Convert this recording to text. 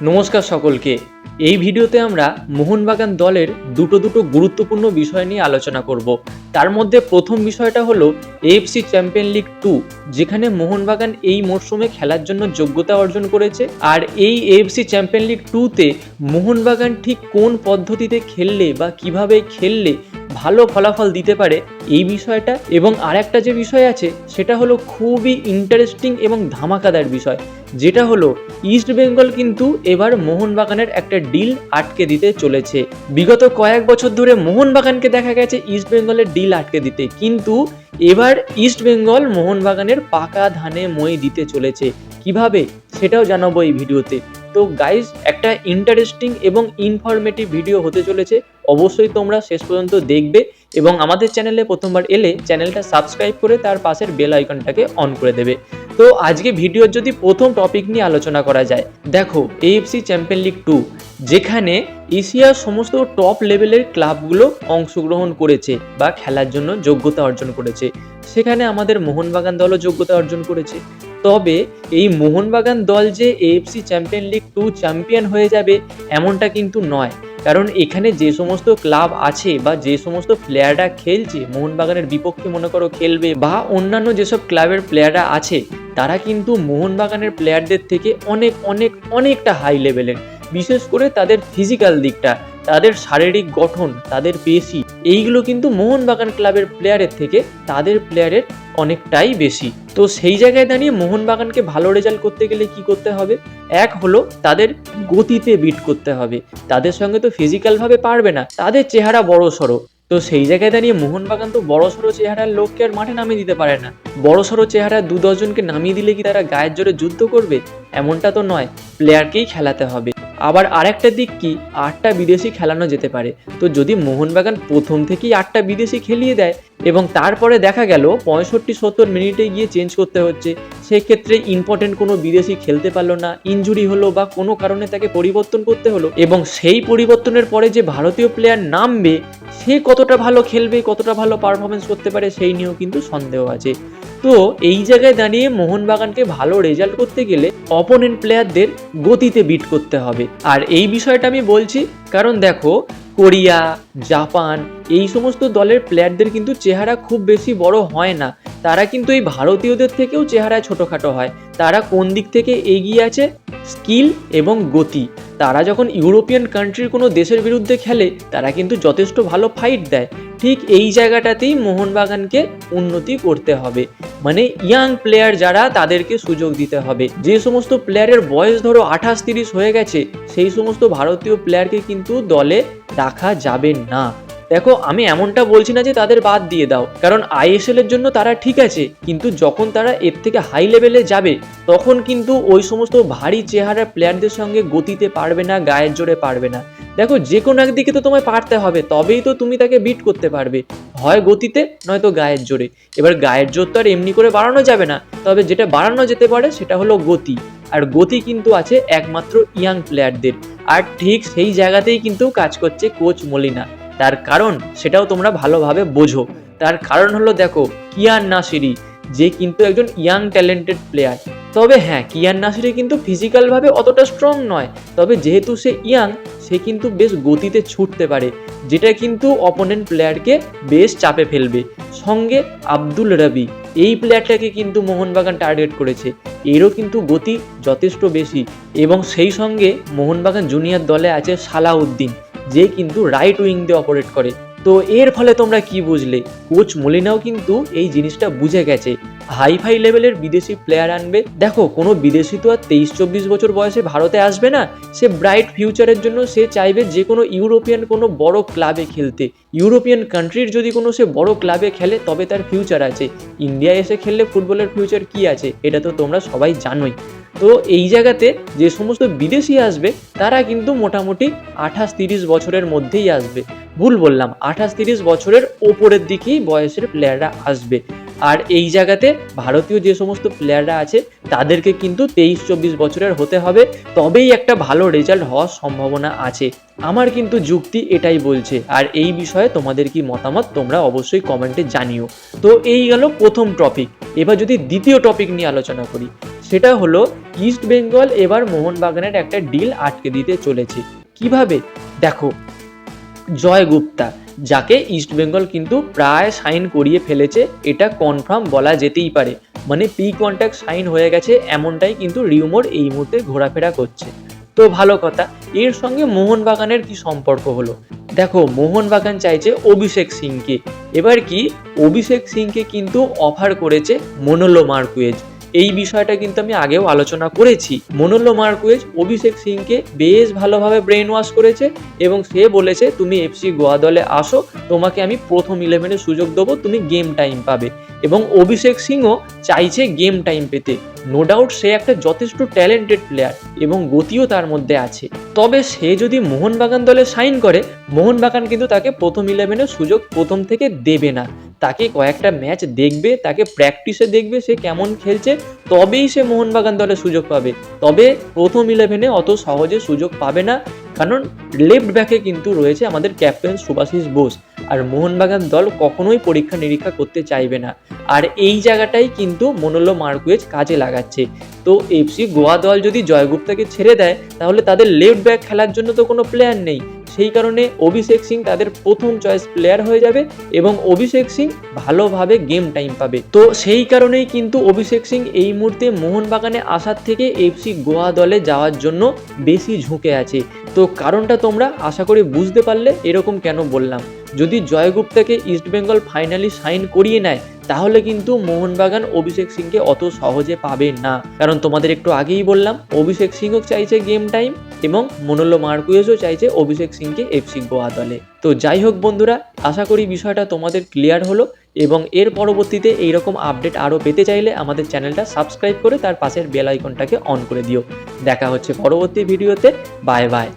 নমস্কার সকলকে। এই ভিডিওতে আমরা মোহনবাগান দলের দুটো দুটো গুরুত্বপূর্ণ বিষয় নিয়ে আলোচনা করব। তার মধ্যে প্রথম বিষয়টা হলো এএফসি চ্যাম্পিয়ন লিগ টু যেখানে মোহনবাগান এই মরশুমে খেলার জন্য যোগ্যতা অর্জন করেছে। আর এই এএফসি চ্যাম্পিয়ন লিগ টুতে মোহনবাগান ঠিক কোন পদ্ধতিতে খেললে বা কীভাবে খেললে ভালো ফলাফল দিতে পারে এই বিষয়টা। এবং আরেকটা যে বিষয় আছে, সেটা হলো খুবই ইন্টারেস্টিং এবং ধামাকাদার বিষয়, যেটা হলো ইস্ট বেঙ্গল কিন্তু এবার মোহনবাগানের একটা ডিল আটকে দিতে চলেছে। বিগত কয়েক বছর ধরে মোহনবাগানকে দেখা গেছে ইস্ট বেঙ্গলের ডিল আটকে দিতে। কিন্তু এবার ইস্ট বেঙ্গল মোহনবাগানের পাকা ধানে মই দিতে চলেছে। কীভাবে? সেটাও জানাব এই ভিডিওতে। তো গাইজ একটা ইন্টারেস্টিং এবং ইনফরমেটিভ ভিডিও হতে চলেছে। অবশ্যই তোমরা শেষ পর্যন্ত দেখবে এবং আমাদের চ্যানেলে প্রথমবার এলে চ্যানেলটা সাবস্ক্রাইব করে তার পাশের বেল আইকনটাকে অন করে দেবে। তো আজকে ভিডিওর যদি প্রথম টপিক নিয়ে আলোচনা করা যায়, দেখো এএফসি চ্যাম্পিয়ন লিগ টু যেখানে এশিয়ার সমস্ত টপ লেভেলের ক্লাবগুলো অংশগ্রহণ করেছে বা খেলার জন্য যোগ্যতা অর্জন করেছে। সেখানে আমাদের মোহনবাগান দলও যোগ্যতা অর্জন করেছে। তবে এই মোহনবাগান দল যে AFC champion league two champion হয়ে যাবে, এমনটা কিন্তু নয়। কারণ এখানে যে সমস্ত ক্লাব আছে বা যে সমস্ত প্লেয়াররা খেলছে, মোহনবাগানের বিপক্ষে মনে করো খেলবে বা অন্যান্য যেসব ক্লাবের প্লেয়াররা আছে, তারা কিন্তু মোহনবাগানের প্লেয়ারদের থেকে অনেক অনেক, অনেকটা হাই লেভেলের বিশেষ করে তাদের ফিজিক্যাল দিকটা। তাদের শারীরিক গঠন, তাদের পেশি, এইগুলো কিন্তু মোহনবাগান ক্লাবের প্লেয়ারের থেকে তাদের প্লেয়ারের অনেকটাই বেশি। তো সেই জায়গায় দাঁড়িয়ে মোহনবাগানকে ভালো রেজাল্ট করতে গেলে কি করতে হবে? এক হলো তাদের গতিতে বিট করতে হবে। তাদের সঙ্গে তো ফিজিক্যালভাবে পারবে না, তাদের চেহারা বড় সড়ো তো সেই জায়গায় দাঁড়িয়ে মোহনবাগান তো বড় সড়ো চেহারার লোককে আর মাঠে নামিয়ে দিতে পারে না। বড় সড়ো চেহারা দু দশজনকে নামিয়ে দিলে কি তারা গায়ের জোরে যুদ্ধ করবে? এমনটা তো নয় প্লেয়ারকেই খেলাতে হবে। আবার আরেকটা দিক কি? আটটা বিদেশি খেলানো যেতে পারে। তো যদি মোহনবাগান প্রথম থেকেই আটটা বিদেশি খেলিয়ে দেয় এবং তারপরে দেখা গেল পঁয়ষট্টি সত্তর মিনিটে গিয়ে চেঞ্জ করতে হচ্ছে, সেক্ষেত্রে ইম্পর্টেন্ট কোনো বিদেশি খেলতে পারল না ইনজুরি হলো বা কোনো কারণে তাকে পরিবর্তন করতে হলো এবং সেই পরিবর্তনের পরে যে ভারতীয় প্লেয়ার নামবে, সে কতটা ভালো খেলবে, কতটা ভালো পারফরমেন্স করতে পারে সেই নিয়েও কিন্তু সন্দেহ আছে। তো এই জায়গায় দাঁড়িয়ে মোহনবাগানকে ভালো রেজাল্ট করতে গেলে অপোনেন্ট প্লেয়ারদের গতিতে বিট করতে হবে। আর এই বিষয়টা আমি বলছি, কারণ দেখো, কোরিয়া, জাপান এই সমস্ত দলের প্লেয়ারদের কিন্তু চেহারা খুব বেশি বড় হয় না। তারা কিন্তু এই ভারতীয়দের থেকেও চেহারায় ছোটোখাটো হয়। তারা কোন দিক থেকে এগিয়ে আছে? স্কিল এবং গতি। তারা যখন ইউরোপিয়ান কান্ট্রির কোনো দেশের বিরুদ্ধে খেলে, তারা কিন্তু যথেষ্ট ভালো ফাইট দেয়। ঠিক এই জায়গাটাতেই মোহনবাগানকে উন্নতি করতে হবে। মানে ইয়াং প্লেয়ার যারা, তাদেরকে সুযোগ দিতে হবে। যে সমস্ত প্লেয়ারের বয়স ধরো আঠাশ তিরিশ হয়ে গেছে, সেই সমস্ত ভারতীয় প্লেয়ারকে কিন্তু দলে রাখা যাবে না। দেখো, আমি এমনটা বলছি না যে তাদের বাদ দিয়ে দাও, কারণ আইএসএল এর জন্য তারা ঠিক আছে, কিন্তু যখন তারা এর থেকে হাই লেভেলে যাবে, তখন কিন্তু ওই সমস্ত ভারী চেহারার প্লেয়ারদের সঙ্গে গতিতে পারবে না, গায়ের জোরে পারবে না। দেখো, যে কোনো একদিকে তো তোমায় পারতে হবে, তবেই তো তুমি তাকে বিট করতে পারবে। হয় গতিতে নয়তো গায়ের জোরে। এবার গায়ের জোর তো আর এমনি করে বাড়ানো যাবে না, তবে যেটা বাড়ানো যেতে পারে, সেটা হলো গতি। আর গতি কিন্তু আছে একমাত্র ইয়াং প্লেয়ারদের আর ঠিক সেই জায়গাতেই কিন্তু কাজ করছে কোচ মলিনা। তার কারণ সেটাও তোমরা ভালোভাবে বোঝো। তার কারণ হলো দেখো, কিয়ান নাসিরি, যে কিন্তু একজন ইয়াং ট্যালেন্টেড প্লেয়ার তবে হ্যাঁ কিয়ান নাসিরি কিন্তু ফিজিক্যালভাবে অতটা স্ট্রং নয়। তবে যেহেতু সে ইয়াং সে কিন্তু বেশ গতিতে ছুটতে পারে, যেটা কিন্তু অপোনেন্ট প্লেয়ারকে বেশ চাপে ফেলবে। সঙ্গে আব্দুল রবি, এই প্লেয়ারটাকে কিন্তু মোহনবাগান টার্গেট করেছে। এরও কিন্তু গতি যথেষ্ট বেশি এবং সেই সঙ্গে মোহনবাগান জুনিয়র দলে আছে সালাউদ্দিন। যে কিন্তু রাইট উইং দিয়ে অপারেট করে। তো এর ফলে তোমরা কি বুঝলে? কোচ মলিনাও কিন্তু এই জিনিসটা বুঝে গেছে। হাই ফাই লেভেলের বিদেশি প্লেয়ার আনবে। দেখো, কোনো বিদেশি তো আর তেইশ চব্বিশ বছর বয়সে ভারতে আসবে না। সে ব্রাইট ফিউচারের জন্য সে চাইবে যে কোনো ইউরোপিয়ান কোনো বড় ক্লাবে খেলতে। ইউরোপিয়ান কান্ট্রির যদি কোনো সে বড় ক্লাবে খেলে, তবে তার ফিউচার আছে। ইন্ডিয়ায় এসে খেললে ফুটবলের ফিউচার কি আছে? এটা তো তোমরা সবাই জানোই। তো এই জায়গাতে যে সমস্ত বিদেশি আসবে, তারা কিন্তু মোটামুটি আঠাশ তিরিশ বছরের মধ্যেই আসবে। ভুল বললাম, আঠাশ তিরিশ বছরের ওপরের দিকেই বয়সের প্লেয়াররা আসবে। আর এই জায়গাতে ভারতীয় যে সমস্ত প্লেয়াররা আছে, তাদেরকে কিন্তু তেইশ, চব্বিশ বছরের হতে হবে। তবেই একটা ভালো রেজাল্ট হওয়ার সম্ভাবনা আছে। আমার কিন্তু যুক্তি এটাই বলছে। আর এই বিষয়ে তোমাদের কি মতামত, তোমরা অবশ্যই কমেন্টে জানিও। তো এই গেল প্রথম টপিক এবার যদি দ্বিতীয় টপিক নিয়ে আলোচনা করি, সেটা হলো ইস্ট বেঙ্গল এবার মোহনবাগানের একটা ডিল আটকে দিতে চলেছে। কীভাবে? দেখো জয় গুপ্তা যাকে ইস্ট বেঙ্গল কিন্তু প্রায় সাইন করিয়ে ফেলেছে, এটা কনফার্ম বলা যেতেই পারে। মানে প্রি কন্ট্যাক্ট সাইন হয়ে গেছে, এমনটাই কিন্তু রিউমোর এই মুহূর্তে ঘোরাফেরা করছে। তো ভালো কথা, এর সঙ্গে মোহনবাগানের কি সম্পর্ক হলো? দেখো, মোহনবাগান চাইছে অভিষেক সিংকে। এবার কি, অভিষেক সিংকে কিন্তু অফার করেছে মনোলো মার্কুয়েজ। এই বিষয়টা কিন্তু আমি আগেও আলোচনা করেছি। মনোল্ল মার্কুয়েজ অভিষেক সিংকে বেশ ভালোভাবে ব্রেন ওয়াশ করেছে এবং সে বলেছে, তুমি এফসি গোয়া দলে আসো, তোমাকে আমি প্রথম ইলেভেনে সুযোগ দেবো, তুমি গেম টাইম পাবে। এবং অভিষেক সিংও চাইছে গেম টাইম পেতে। নো ডাউট সে একটা যথেষ্ট ট্যালেন্টেড প্লেয়ার এবং গতিও তার মধ্যে আছে। তবে সে যদি মোহনবাগান দলে সাইন করে, মোহনবাগান কিন্তু তাকে প্রথম ইলেভেনের সুযোগ প্রথম থেকে দেবে না। তাকে কয়েকটা ম্যাচ দেখবে, তাকে প্র্যাকটিসে দেখবে সে কেমন খেলছে, তবেই সে মোহনবাগান দলে সুযোগ পাবে। তবে প্রথম ইলেভেনে অত সহজে সুযোগ পাবে না, কারণ লেফট ব্যাকে কিন্তু রয়েছে আমাদের ক্যাপ্টেন সুভাশিস বোস। আর মোহনবাগান দল কখনোই পরীক্ষা নিরীক্ষা করতে চাইবে না। আর এই জায়গাটাই কিন্তু মনোল্লো মার্কুয়েজ কাজে লাগাচ্ছে। তো এফসি গোয়া দল যদি জয়গুপ্তাকে ছেড়ে দেয়, তাহলে তাদের লেফট ব্যাক খেলার জন্য তো কোনো প্লেয়ার নেই। সেই কারণে অভিষেক সিং তাদের প্রথম চয়েস প্লেয়ার হয়ে যাবে এবং অভিষেক সিং ভালোভাবে গেম টাইম পাবে। তো সেই কারণেই কিন্তু অভিষেক সিং এই মুহূর্তে মোহনবাগানে আসার থেকে এফসি গোয়া দলে যাওয়ার জন্য বেশি ঝুঁকে আছে। তো কারণটা তোমরা আশা করি বুঝতে পারলে, এরকম কেন বললাম? যদি জয়গুপ্তাকে ইস্টবেঙ্গল ফাইনালি সাইন করিয়ে নেয়, তাহলে কিন্তু মোহনবাগান অভিষেক সিংকে অত সহজে পাবে না। কারণ তোমাদের একটু আগেই বললাম, অভিষেক সিংও চাইছে গেম টাইম এবং মনোল্লো মার্কুয়েজও চাইছে অভিষেক সিংকে এফসি গোয়া দলে। তো যাই হোক বন্ধুরা, আশা করি বিষয়টা তোমাদের ক্লিয়ার হলো এবং এর পরবর্তীতে এইরকম আপডেট আরও পেতে চাইলে আমাদের চ্যানেলটা সাবস্ক্রাইব করে তার পাশের বেল আইকনটাকে অন করে দিও। দেখা হচ্ছে পরবর্তী ভিডিওতে বাই বাই